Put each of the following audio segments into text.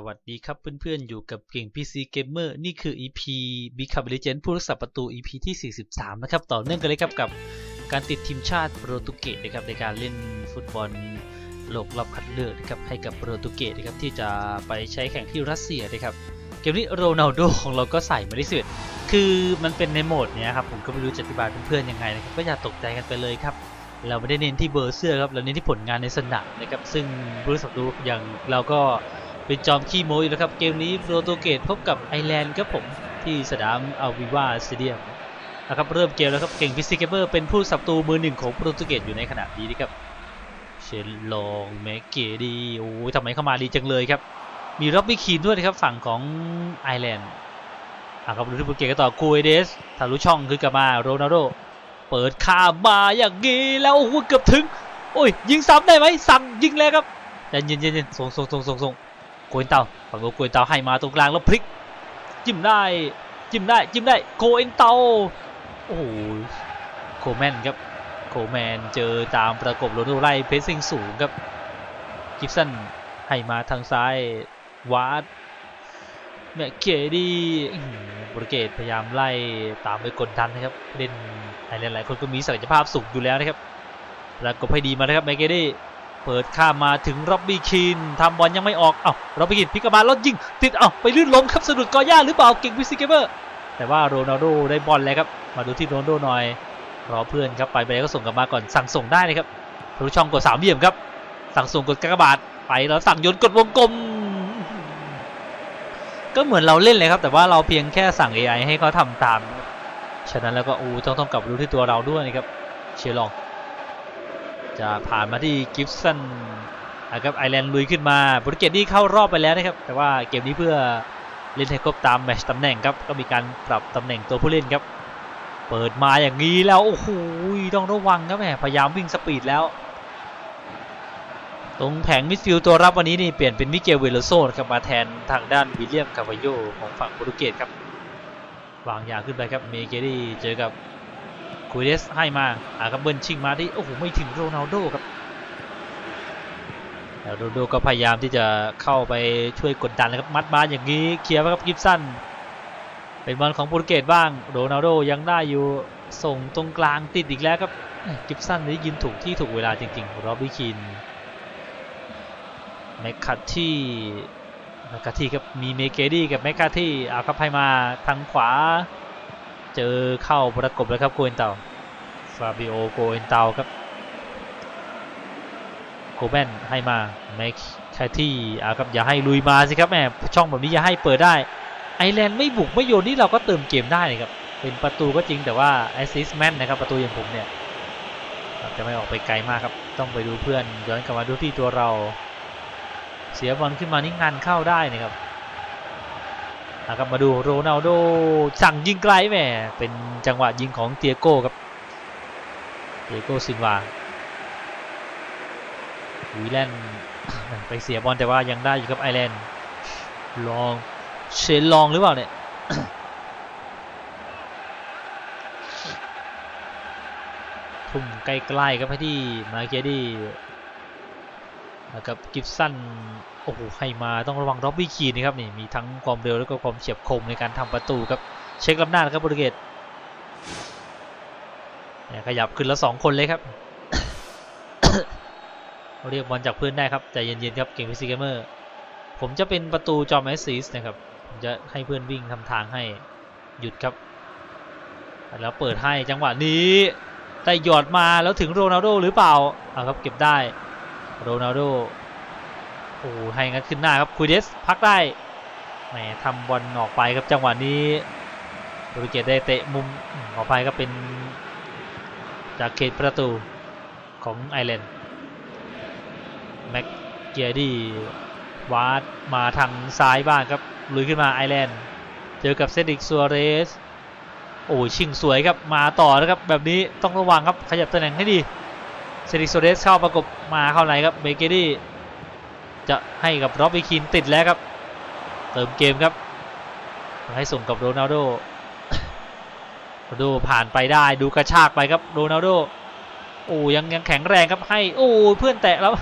สวัสดีครับเพื่อนๆ อยู่กับเก่ง PC Gamer นี่คือ EP Become Legend ผู้รักษาประตู EP ที่ 43 นะครับ ต่อเนื่องกันเลยครับกับการติดทีมชาติโปรตุเกสนะครับในการเล่นฟุตบอลโลกรอบคัดเลือกนะครับให้กับโปรตุเกสนะครับที่จะไปใช้แข่งที่รัสเซียนะครับเกมนี้โรนัลโดของเราก็ใส่มาได้สุดคือมันเป็นในโหมดเนี้ยครับผมก็ไม่รู้จะอธิบายเพื่อนๆยังไงนะครับก็อย่าตกใจกันไปเลยครับเราไม่ได้เน้นที่เบอร์เสื้อครับเราเน้นที่ผลงานในสนามนะครับซึ่งผู้รักษาประตูอย่างเราก็ เป็นจอมขี้โม้อยู่แล้วครับ เกมนี้โปรตุเกสพบกับไอร์แลนด์ครับผมที่สนามอัลวิวาสเตเดียมนะครับเริ่มเกมแล้วครับเก่งพิซิเกเบอร์เป็นผู้สับตูมือหนึ่งของโปรตุเกสอยู่ในขณะนี้นะครับเชนลองแมกเกดีโอ้ยทำไมเข้ามาดีจังเลยครับ มีร็อบบี้คีนด้วยนะครับฝั่งของไอร์แลนด์อะครับดูที่โปรตุเกสกันต่อคูเอเดสทะลุช่องคือกลับมาโรนัลโดเปิดข้ามาอย่างนี้แล้วโอ้โหเกือบถึงโอ้ยยิงซ้ำได้ไหมซ้ำยิงเลยครับแต่เย็นเย็นเย็นส่งส่งส่งส่งส่ง โกเอนเตาฝั่งโกเอนเตาให้มาตรงกลางแล้วพลิก จิ้มได้จิ้มได้จิ้มได้โกเอนเตาโอ้โหโคแมนครับโคแมนเจอตามประกบโรนัลไล่เพสซิ่งสูงครับกิฟสันให้มาทางซ้ายวาดแมคเคดีโปรเกสพยายามไล่ตามไปกดดันนะครับเล่นไอร์แลนด์หลายคนก็มีศักยภาพสูงอยู่แล้วนะครับแล้วก็ให้ดีมานะครับแมคเคดี เปิดข้ามมาถึงร็อบบี้คีนทำบอลยังไม่ออก เอ้าร็อบบี้คีนพิกบมาแล้วยิง ติด เอ้าไปลื่นล้มครับสะดุดกอย่าหรือเปล่าเก่งวิสเกเบอร์ แต่ว่าโรนัลโดได้บอลแล้วครับ มาดูที่โรนัลโดหน่อย รอเพื่อนครับ ไปไปแล้วก็ส่งกลับมาก่อน สั่งส่งได้นะครับทะลุช่องกดสามเหลี่ยมครับ สั่งส่งกดกากบาทไปแล้วสั่งโยนกดวงกลม ก็เหมือนเราเล่นเลยครับ แต่ว่าเราเพียงแค่สั่ง AI ให้เขาทำตาม ฉะนั้นแล้วก็อูต้องต้องกลับมาดูที่ตัวเราด้วยนะครับ เชียร์ลอง จะผ่านมาที่กิฟสันนะครับไอร์แลนด์ลุยขึ้นมาโปรตุเกสนี่เข้ารอบไปแล้วนะครับ แต่ว่าเกมนี้เพื่อเล่นให้ครบตามแมชตำแหน่งครับ ก็มีการปรับตำแหน่งตัวผู้เล่นครับ เปิดมาอย่างนี้แล้ว โอ้โหต้องระวังครับแหมพยายามวิ่งสปีดแล้ว ตรงแผงมิดฟิลด์ตัวรับวันนี้นี่เปลี่ยนเป็นมิเกลเวโลโซครับมาแทนทางด้านวิลเลียมคาวาโยของฝั่งโปรตุเกสครับวางยาขึ้นไปครับเมเกดี้เจอกับ คูเดสให้มาอาครับเบิลชิงมาที่โอ้โหไม่ถึงโรนัลโดครับแต่โรนัลโดก็พยายามที่จะเข้าไปช่วยกดดันนะครับมัดมาอย่างนี้เคลียร์ไปครับกิฟสันเป็นบอลของโปรตุเกสบ้างโรนัลโดยังได้อยู่ส่งตรงกลางติดอีกแล้วครับกิฟสันนี่ยินถูกที่ถูกเวลาจริงๆรอบบี้คินแมคคาที่แมคคาที่ครับมีเมเกดี้กับแมคคาที่เอาครับให้มาทางขวา เจอเข้าประกบแล้วครับโกเอนเตาฟาบิโอโกเอนเตาครับโกแมนให้มาแมคคที่เอาครับอย่าให้ลุยมาสิครับแหมช่องแบบนี้อย่าให้เปิดได้ไอร์แลนด์ไม่บุกไม่โยนนี่เราก็เติมเกมได้นะครับเป็นประตูก็จริงแต่ว่าแอสซิสแมนนะครับประตูอย่างผมเนี่ยจะไม่ออกไปไกลมากครับต้องไปดูเพื่อนย้อนกลับมาดูที่ตัวเรา เสียบอลขึ้นมานี่งานเข้าได้นะครับ นะครับมาดูโรนัลโดสั่งยิงไกลแหมเป็นจังหวะยิงของเตียโก้ครับเตียโก้ซินวาวีแลนด์ไปเสียบอลแต่ว่ายังได้อยู่ครับไอแลนด์ลองเชนลองหรือเปล่าเนี่ยทุ่มใกล้ๆครับให้ที่มาเกดี้ นะครับกิฟสันโอ้โหให้มาต้องระวังร็อบบี้คีนนะครับนี่มีทั้งความเร็วแล้วก็ความเฉียบคมในการทำประตูครับเช็คลำหน้าครับโปรตุเกสเนี่ยขยับขึ้นแล้วสองคนเลยครับเรียกบอลจากเพื่อนได้ครับใจเย็นๆครับเก่งพิซิเกมเมอร์ผมจะเป็นประตูจอมแอสซิสนะครับผมจะให้เพื่อนวิ่งทำทางให้หยุดครับ แล้วเปิดให้จังหวะนี้ได้หยอดมาแล้วถึงโรนัลโดหรือเปล่าเอาครับเก็บได้ โรนัลโดโอ้ให้งันขึ้นหน้าครับคุยเดสพักได้แหมทำบอลออกไปครับจังหวะนี้โปรตุเกสได้เตะมุมออกไปก็เป็นจากเขตประตูของไอร์แลนด์แม็กเกียดี้วาดมาทางซ้ายบ้างครับลุยขึ้นมาไอร์แลนด์เจอกับเซดิกซัวเรสโอ้ชิงสวยครับมาต่อนะครับแบบนี้ต้องระวังครับขยับตำแหน่งให้ดี เซริโซเดสเข้าประกบมาเข้าไหนครับเบเกดี้จะให้กับร็อบบี้คินติดแล้วครับเติมเกมครับให้ส่งกับโรนัลโดโรนัลโดผ่านไปได้ดูกระชากไปครับโรนัลโดโอ้ยังยังแข็งแรงครับให้โอ้เพื่อนแตะแล้ว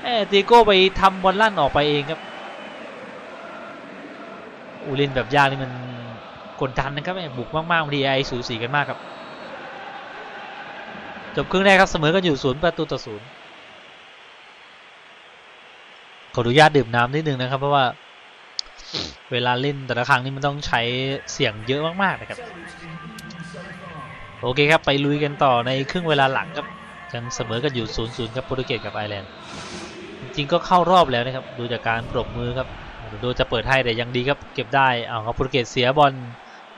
แหมตีโก้ไปทำบอลลั่นออกไปเองครับอูเล่นแบบยากนี่มันกดดันนะครับแม่บุกมากๆบางทีไอสูสีกันมากครับ จบครึ่งแรกครับเสมอกันอยู่ศูนย์ประตูต่อศูนย์ขออนุญาตดื่มน้ำนิดนึงนะครับ เพราะว่าเวลาเล่นแต่ละครั้งนี่มันต้องใช้เสียงเยอะมากๆนะครับ โอเคครับไปลุยกันต่อในครึ่งเวลาหลังครับยังเสมอกันอยู่0ูนย์ครับโปรตุเกสกับไอร์แลนด์จริงๆก็เข้ารอบแล้วนะครับดูจากการปรบมือครับดูจะเปิดให้แต่ยังดีครับเก็บได้เอาครับโปรตุเกสเสียบอล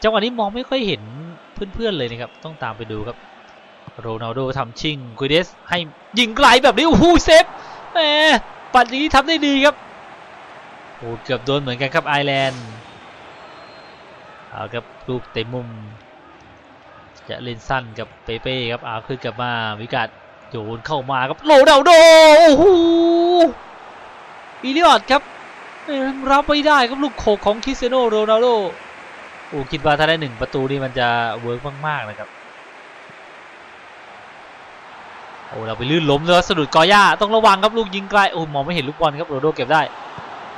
จังหวะนี้มองไม่ค่อยเห็นเพื่อนๆเลยนะครับต้องตามไปดูครับ โรนัลโดทำชิงกุยเดสให้ยิงไกลแบบนี้โอ้โหเซฟแหมปัดนี้ทำได้ดีครับโอ้เกือบโดนเหมือนกันครับไอร์แลนด์เอาครับลูกเตะมุม จะเล่นสั้นกับเปเป้ครับเอาขึ้นกลับมาวิกัดโยนเข้ามาครับโรนัลโดโอ้โหอีลิออดครับรับไม่ได้ครับลูกโขกของคริสเตียโนโรนัลโดโอ้คิดว่าถ้าได้หนึ่งประตูนี่มันจะเวิร์กมากๆนะครับ โอ้เราไปลื่นล้มเลยสะดุดกอย่าต้องระวังครับลูกยิงไกลโอ้มองไม่เห็นลูกบอลครับโรนโดเก็บได้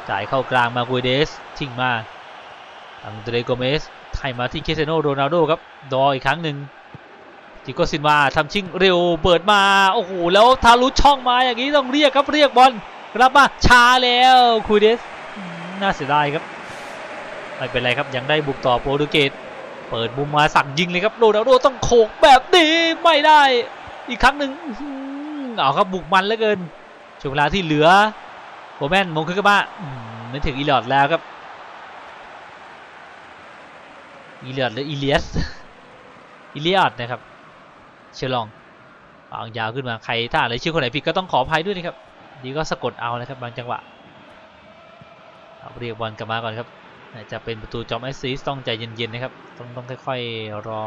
จ่ายเข้ากลางมากุยเดสทิ้งมาอังเดรโกเมสไทยมาที่เคเซโนโรนัลโดครับดออีกครั้งหนึ่งจิโกซินวาทำชิงเร็วเปิดมาโอ้โหแล้วทารุช่องมาอย่างนี้ต้องเรียกครับเรียกบอลรับมาช้าแล้วคุยเดสน่าเสียดายครับไม่เป็นไรครับยังได้บุกต่อโปรตุเกสเปิดมุมมาสั่งยิงเลยครับโรนัลโดต้องโขกแบบนี้ไม่ได้ อีกครั้งหนึ่งอื้อหือเอาครับบุกมันเหลือเกินช่วงเวลาที่เหลือโบแมนมงคึกบ้าไม่ถึงอีลอดแล้วครับอีเลียดหรืออีเลียสอีเลียดนะครับเชลองวางยาวขึ้นมาใครถ้าอะไรชื่อคนไหนผิดก็ต้องขออภัยด้วยนะครับดีก็สะกดเอานะครับบางจังหวะเอาเรียกบอลกลับมาก่อนครับจะเป็นประตูจอมแอสซิสต้องใจเย็นๆนะครับต้องต้องค่อยๆรอ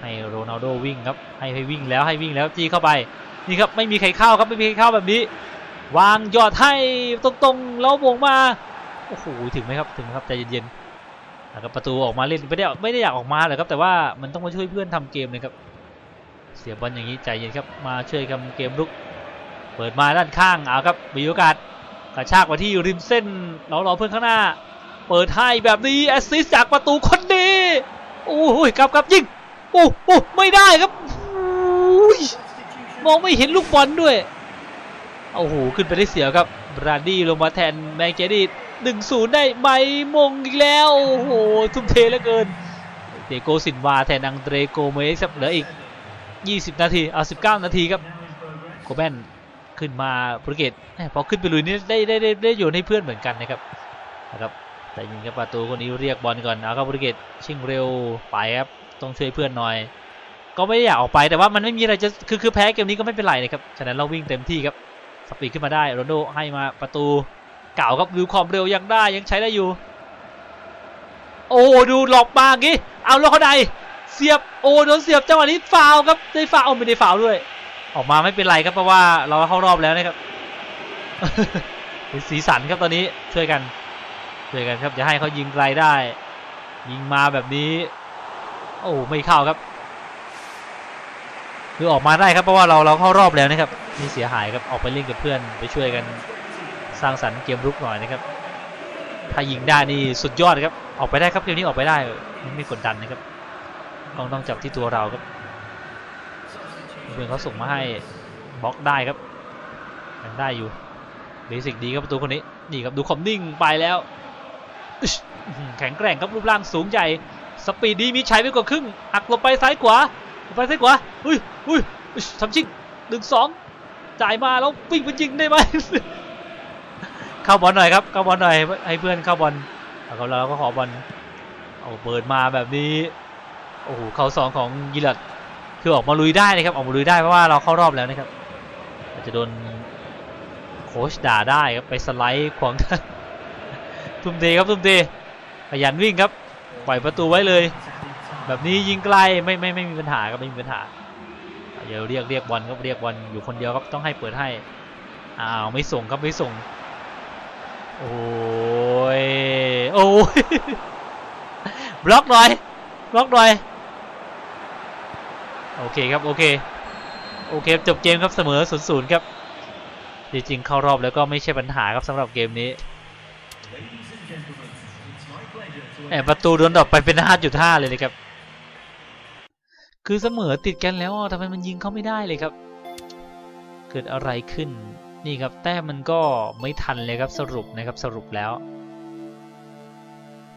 ให้โรนัลโดวิ่งครับให้ให้วิ่งแล้วให้วิ่งแล้วจี้เข้าไปนี่ครับไม่มีใครเข้าครับไม่มีใครเข้าแบบนี้ วางยอดให้ตรงๆแล้ววงมาโอ้โหถึงไหมครับถึงไหมครับใจเย็นๆแล้วก็ประตูออกมาเล่นไม่ได้ไม่ได้อยากออกมาเลยครับแต่ว่ามันต้องมาช่วยเพื่อนทำเกมเลยครับเสียบอลอย่างนี้ใจเย็นครับมาช่วยทำเกมลุก เปิดมาด้านข้างเอาครับมีโอกาสกระชากมาที่ริมเส้นรอรอเพื่อนข้างหน้า เปิดให้แบบนี้แอสซิสจากประตูคนนี้โอ้ยกลับกลับยิง โอ้โอ้ไม่ได้ครับมองไม่เห็นลูกบอลด้วยโอ้โหขึ้นไปได้เสียครับบราดี้ลงมาแทนแมงเจดีหนึ่งศูนย์ได้ไหมมงอีกแล้วโอ้โหทุ่มเทเหลือเกินเดโกสินวาแทนอังเดรโกเมสครับเหลืออีก 20 นาทีเอา 19 นาทีครับโคแมนขึ้นมาโปรตุเกสพอขึ้นไปลุยนี่ได้ได้ได้ได้โยนให้เพื่อนเหมือนกันนะครับนะครับแต่ยิงกับประตูคนนี้เรียกบอลก่อนเอาครับโปรตุเกสชิงเร็วไปครับ ต้องช่วยเพื่อนหน่อย ก็ไม่ได้อยากออกไปแต่ว่ามันไม่มีอะไรจะคือคือแพ้เกมนี้ก็ไม่เป็นไรนะครับฉะนั้นเราวิ่งเต็มที่ครับสปีดขึ้นมาได้โรนโดให้มาประตูเก่าครับดูความเร็วยังได้ยังใช้ได้อยู่ โอ้ดูหลอกมาอย่างงี้เอาแล้วเขาใดเสียบโอ้โดนเสียบจังหวะนี้ฟาวครับได้ฟาวเอาไม่ได้ฟาวด้วย ออกมาไม่เป็นไรครับเพราะว่าเราเข้ารอบแล้วนะครับเป็นสีสันครับตอนนี้ช่วยกันช่วยกันครับอย่าให้เขายิงไกลได้ ยิงมาแบบนี้ โอ้ไม่เข้าครับ คือออกมาได้ครับเพราะว่าเราเราเข้ารอบแล้วนะครับนี่เสียหายครับออกไปเล่นกับเพื่อนไปช่วยกันสร้างสรรค์เกมรุกหน่อยนะครับ ถ้ายิงได้นี่สุดยอดครับออกไปได้ครับเกมนี้ออกไปได้ไม่กดดันนะครับต้องต้องจับที่ตัวเราครับเพื่อนเขาส่งมาให้บล็อกได้ครับยังได้อยู่เบสิกดีครับประตูคนนี้นี่ครับดูคอมนิ่งไปแล้วแข็งแกร่งครับรูปร่างสูงใหญ่ สปีดดีมีชัยไปกว่าครึ่งหักลบไปซ้ายขวาไปซ้ายขวาอุ้ยอุ้ยทำชิงหนึ่งสองจ่ายมาแล้ววิ่งไปยิงได้ไหมเข้าบอลหน่อยครับเข้าบอลหน่อยให้เพื่อนเข้าบอลแล้วก็เราก็ขอบอลเอาเปิดมาแบบนี้โอ้โหเข้าสองของยิลัดคือออกมาลุยได้นะครับออกมาลุยได้เพราะว่าเราเข้ารอบแล้วนะครับอาจจะโดนโค้ชด่าได้ครับไปสไลด์ขวางทุ่มเทครับทุ่มเทขยันวิ่งครับ ปล่อยประตูไว้เลย แบบนี้ยิงไกลไม่ไม่ไม่มีปัญหาครับไม่มีปัญหาเดี๋ยวเรียกเรียกบอลครับเรียกบอลอยู่คนเดียวครับต้องให้เปิดให้อ้าวไม่ส่งครับไม่ส่ง โอ้ยโอ้ยบล็อกหน่อยบล็อกหน่อยโอเคครับโอเคโอเคจบเกมครับเสมอ0ูนย์ศูนย์ครับจริงๆเข้ารอบแล้วก็ไม่ใช่ปัญหาครับสำหรับเกมนี้ ประตูโดนดอปไปเป็น5.5เลยนะครับ คือเสมอติดกันแล้วอะทำไมมันยิงเข้าไม่ได้เลยครับ เกิดอะไรขึ้น นี่ครับ แต้มมันก็ไม่ทันเลยครับสรุปนะครับสรุปแล้ว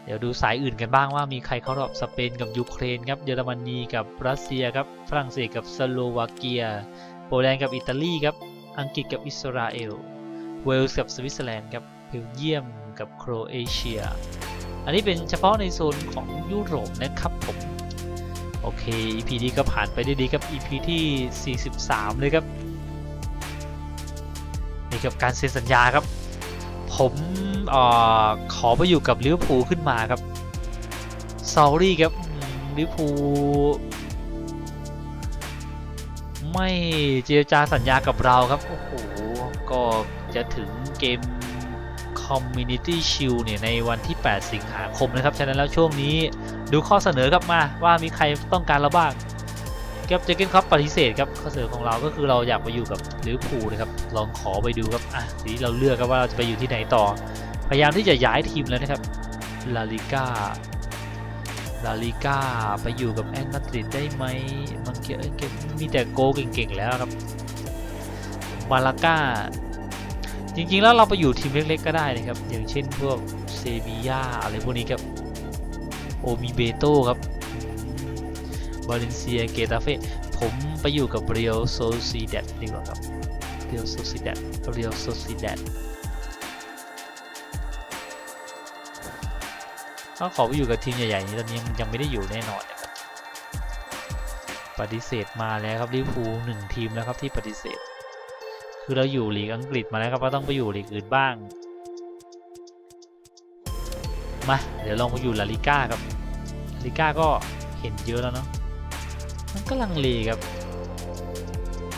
เดี๋ยวดูสายอื่นกันบ้างว่ามีใครเข้ารอบสเปนกับยูเครนครับ เยอรมนีกับรัสเซียครับ ฝรั่งเศสกับสโลวาเกีย โปแลนด์กับอิตาลีครับ อังกฤษกับอิสราเอล เวลส์กับสวิตเซอร์แลนด์ครับ เบลเยียมกับโครเอเชีย อันนี้เป็นเฉพาะในโซนของยุโรปนะครับผมโอเค EP นี้ก็ผ่านไปได้ดีครับ EP ที่ 43 เลยครับนี่กับการเซ็นสัญญาครับ ผมออขอไปอยู่กับลิเวอร์พูลขึ้นมาครับซอรี่ครับลิเวอร์พูลไม่เจรจาสัญญากับเราครับ โอ้โห ก็จะถึงเกม Community Shield เนี่ยในวันที่ 8 สิงหาคมนะครับ ฉะนั้นแล้วช่วงนี้ดูข้อเสนอครับมาว่ามีใครต้องการเราบ้างครับเจอเกนครับปฏิเสธครับข้อเสนอของเราก็คือเราอยากไปอยู่กับลิเวอร์พูลนะครับลองขอไปดูครับอะทีนี้เราเลือกครับว่าเราจะไปอยู่ที่ไหนต่อ พยายามที่จะย้ายทีมแล้วนะครับลาลิก้าลาลิก้าไปอยู่กับแอนมาดริดได้ไหมมันเก่งมีแต่โกเก่งๆแล้วครับมาลาก้า จริงๆแล้วเราไปอยู่ทีมเล็กๆก็ได้นะครับ อย่างเช่นพวกเซบียาอะไรพวกนี้ครับโอมิเบโตครับบาเลนเซียเกตาเฟผมไปอยู่กับเรียลโซซีเดดดีกว่าครับเรียลโซซีเดดเรียลโซซีเดดถ้าขอไปอยู่กับทีมใหญ่ๆนี้ตอนนี้ยังไม่ได้อยู่แน่นอนนะครับปฏิเสธมาแล้วครับลิเวอร์พูลหนึ่งทีมแล้วครับที่ปฏิเสธ คือเราอยู่ลีกอังกฤษมาแล้วครับก็ต้องไปอยู่ลีกอื่นบ้าง มาเดี๋ยวลองไปอยู่ลาลิก้าครับลาลิก้าก็เห็นเยอะแล้วเนาะมันก็ลังเลครับ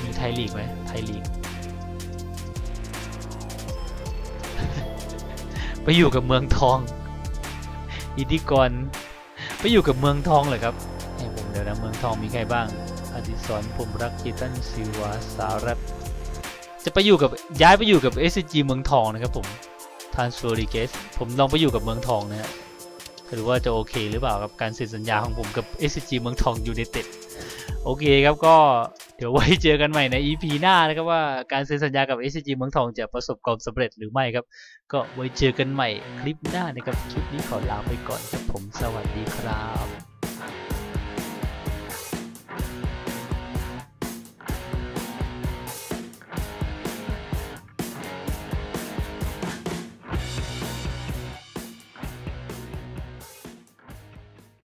มีไทยลีกไหมไทยลีก ไปอยู่กับเมืองทอง อิทธิกร ไปอยู่กับเมืองทองเลยครับให้ผมเดี๋ยวนะเมืองทองมีใครบ้างอดิศรผมรักกีตันซิวาสารัต จะไปอยู่กับย้ายไปอยู่กับ SCG เมืองทองนะครับผม Transfer Request ผมลองไปอยู่กับเมืองทองนะฮะหรือว่าจะโอเคหรือเปล่ากับการเซ็นสัญญาของผมกับ SCG เมืองทองยูไนเต็ดโอเคครับก็เดี๋ยวไว้เจอกันใหม่ใน EP หน้านะครับว่าการเซ็นสัญญากับ SCG เมืองทองจะประสบความสำเร็จหรือไม่ครับ ก็ไว้เจอกันใหม่คลิปหน้านะครับคลิปนี้ขอลาไปก่อนครับผมสวัสดีครับ